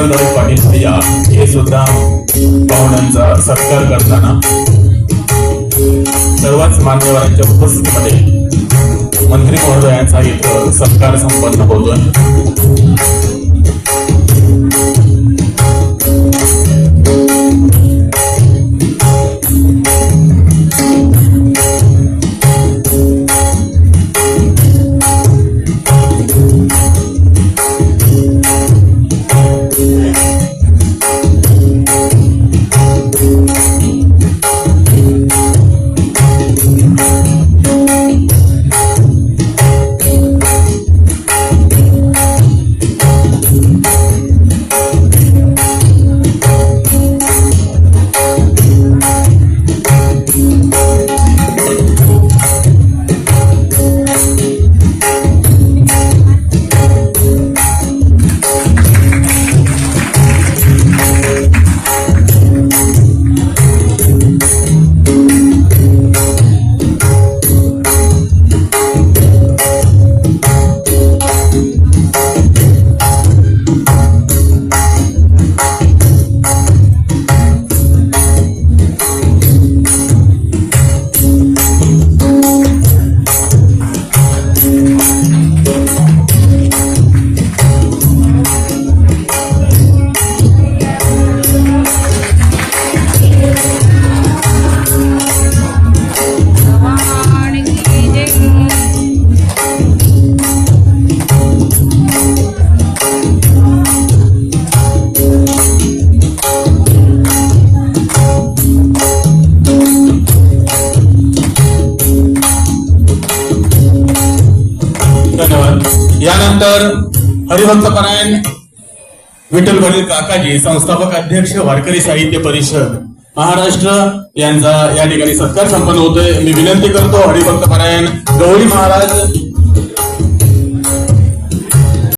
गगनराव पाटील भैया हे सुद्धा पाहुण्यांचा सत्कार करताना सर्वच मान्यवरांच्या उपस्थितीमध्ये मंत्री महोदयांचा इथं सत्कार संपन्न होतोय. यानंतर हरिभक्त परायण विठ्ठल भरील काकाजी संस्थापक अध्यक्ष वारकरी साहित्य परिषद महाराष्ट्र यांचा या ठिकाणी सत्कार संपन्न होतोय. मी विनंती करतो हरिभक्त परायण गवळी महाराज